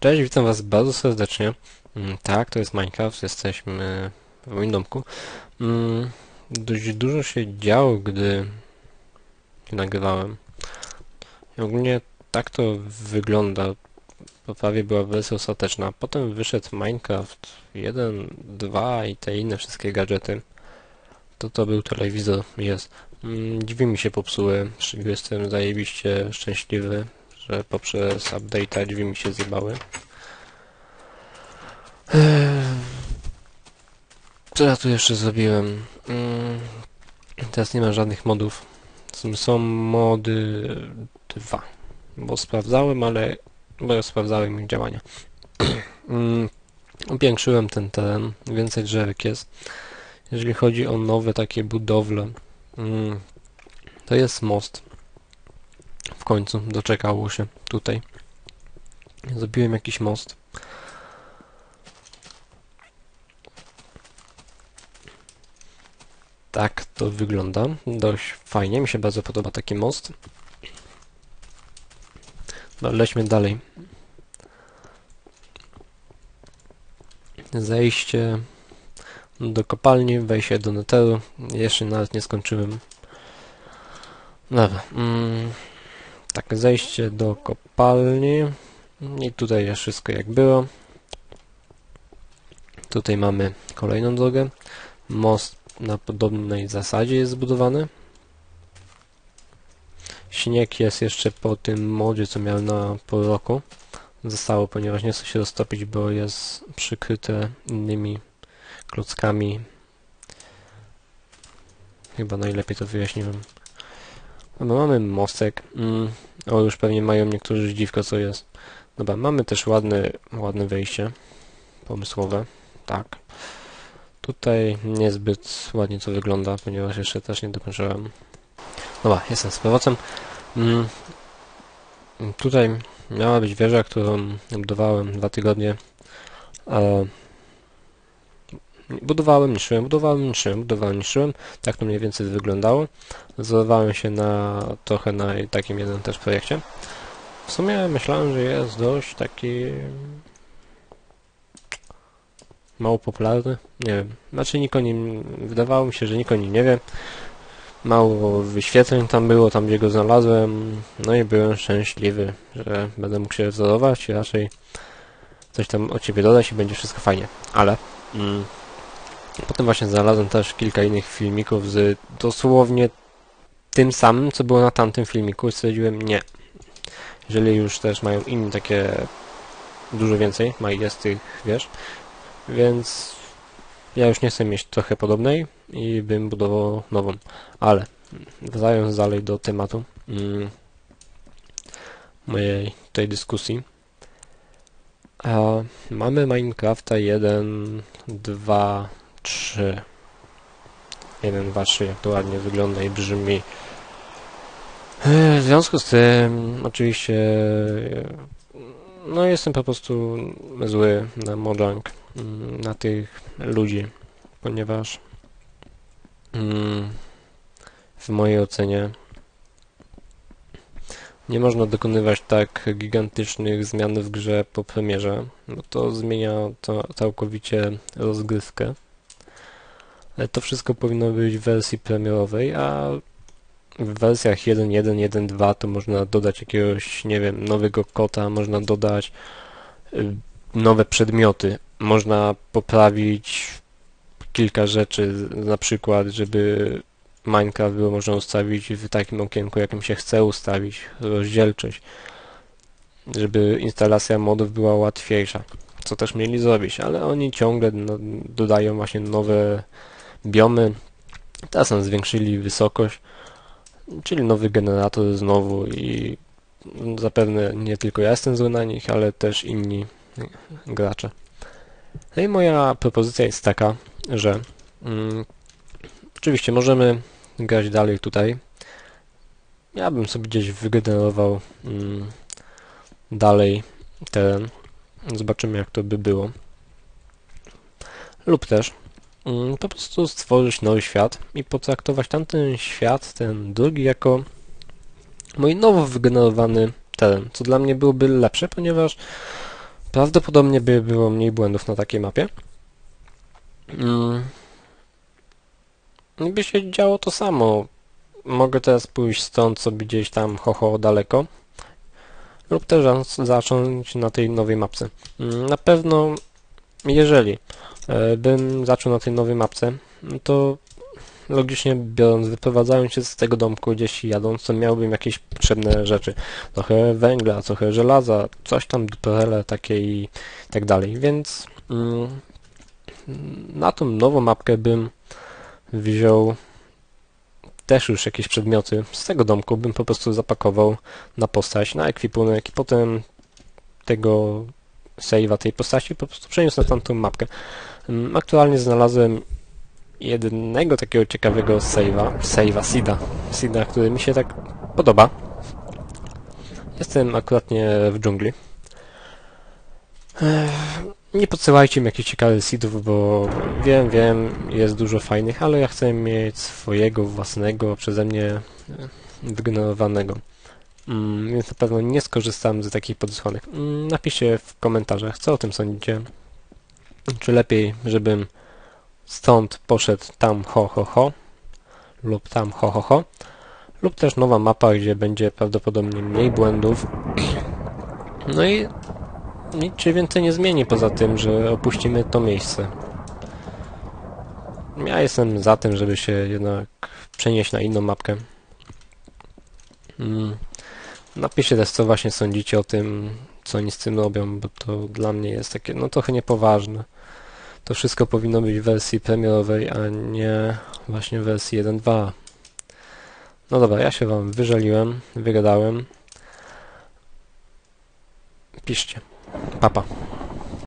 Cześć, witam was bardzo serdecznie. Mm, Tak, to jest Minecraft, jesteśmy w moim domku. Mm, Dość dużo się działo, gdy nagrywałem. I ogólnie tak to wygląda. Prawie była wersja ostateczna. Potem wyszedł Minecraft 1, 2 i te inne wszystkie gadżety. To to był telewizor, jest. Mm, Drzwi mi się popsuły, jestem zajebiście szczęśliwy, że poprzez update'a drzwi mi się zjebały. Eee, Co ja tu jeszcze zrobiłem? Mm, Teraz nie ma żadnych modów. Są, są mody dwa. Bo sprawdzałem, ale bo ja sprawdzałem ich działania. Mm, Upiększyłem ten teren, więcej drzewek jest. Jeżeli chodzi o nowe takie budowle, mm, to jest most. W końcu doczekało się tutaj. Zrobiłem jakiś most. Tak to wygląda. Dość fajnie. Mi się bardzo podoba taki most. No, lećmy dalej. Zejście do kopalni, wejście do neteru. Jeszcze nawet nie skończyłem. Dobra. Mm, tak, zejście do kopalni. I tutaj jest wszystko jak było. Tutaj mamy kolejną drogę. Most na podobnej zasadzie jest zbudowany. Śnieg jest jeszcze po tym modzie, co miałem na pół roku. Zostało, ponieważ nie chce się roztopić, bo jest przykryte innymi klockami. Chyba najlepiej to wyjaśniłem. Dobra, mamy mostek. Mm, o, już pewnie mają niektórzy dziwko, co jest. Dobra, mamy też ładne, ładne wejście. Pomysłowe. Tak. Tutaj niezbyt ładnie to wygląda, ponieważ jeszcze też nie dokończyłem. Dobra, jestem z powrotem. Mm, tutaj miała być wieża, którą budowałem dwa tygodnie. E, budowałem, niszczyłem, budowałem, niszczyłem, budowałem, niszczyłem. Tak to mniej więcej wyglądało. Zdecydowałem się na trochę na takim jednym też projekcie. W sumie myślałem, że jest dość taki mało popularny. Nie wiem. Znaczy nikt o nim, wydawało mi się, że nikt o nim nie wie. Mało wyświetleń tam było, tam gdzie go znalazłem. No i byłem szczęśliwy, że będę mógł się wzorować i raczej coś tam o ciebie dodać i będzie wszystko fajnie. Ale mm, potem właśnie znalazłem też kilka innych filmików z dosłownie tym samym, co było na tamtym filmiku i stwierdziłem nie. Jeżeli już też mają inni takie dużo więcej, ma jest tych, wiesz, więc ja już nie chcę mieć trochę podobnej i bym budował nową. Ale wracając dalej do tematu mm, mojej tej dyskusji. A mamy Minecrafta 1, 2, 3. 1, 2, 3, jak to ładnie wygląda i brzmi. E, W związku z tym, oczywiście, e, no jestem po prostu zły na Mojang, mm, na tych ludzi, ponieważ mm, w mojej ocenie nie można dokonywać tak gigantycznych zmian w grze po premierze, bo to zmienia to całkowicie rozgrywkę. Ale to wszystko powinno być w wersji premierowej, a w wersjach 1.1, 1.2 to można dodać jakiegoś, nie wiem, nowego kota, można dodać y, nowe przedmioty, można poprawić kilka rzeczy, na przykład, żeby Minecraft było można ustawić w takim okienku, jakim się chce ustawić, rozdzielczość, żeby instalacja modów była łatwiejsza, co też mieli zrobić, ale oni ciągle no, dodają właśnie nowe biomy, nam zwiększyli wysokość, czyli nowy generator znowu i zapewne nie tylko ja jestem zły na nich, ale też inni gracze. No i moja propozycja jest taka, że mm, oczywiście możemy grać dalej tutaj. Ja bym sobie gdzieś wygenerował mm, dalej teren. Zobaczymy jak to by było. Lub też po prostu stworzyć nowy świat i potraktować tamten świat, ten drugi, jako mój nowo wygenerowany teren, co dla mnie byłoby lepsze, ponieważ prawdopodobnie by było mniej błędów na takiej mapie. Mm. I by się działo to samo. Mogę teraz pójść stąd sobie gdzieś tam hoho daleko lub też za- zacząć na tej nowej mapce. Mm, Na pewno jeżeli bym zaczął na tej nowej mapce, no to logicznie biorąc, wyprowadzając się z tego domku gdzieś jadąc, to miałbym jakieś potrzebne rzeczy. Trochę węgla, trochę żelaza, coś tam, duperele takie i tak dalej. Więc mm, na tą nową mapkę bym wziął też już jakieś przedmioty z tego domku, bym po prostu zapakował na postać, na ekwipunek i potem tego save'a tej postaci po prostu przeniósł na tamtą mapkę. Mm, Aktualnie znalazłem jednego takiego ciekawego save'a, save'a Sida, Sida, który mi się tak podoba. Jestem akuratnie w dżungli. Nie podsyłajcie mi jakichś ciekawych seedów, bo wiem, wiem, jest dużo fajnych, ale ja chcę mieć swojego własnego, przeze mnie wygenerowanego. Mm, więc na pewno nie skorzystam z takich podesłanych. Mm, napiszcie w komentarzach, co o tym sądzicie. Czy lepiej, żebym stąd poszedł tam ho ho ho lub tam ho ho ho lub też nowa mapa, gdzie będzie prawdopodobnie mniej błędów. No i nic się więcej nie zmieni poza tym, że opuścimy to miejsce. Ja jestem za tym, żeby się jednak przenieść na inną mapkę. Mm. Napiszcie też, co właśnie sądzicie o tym, co oni z tym robią, bo to dla mnie jest takie, no trochę niepoważne. To wszystko powinno być w wersji premierowej, a nie właśnie w wersji 1.2. No dobra, ja się wam wyżaliłem, wygadałem. Piszcie. Papa.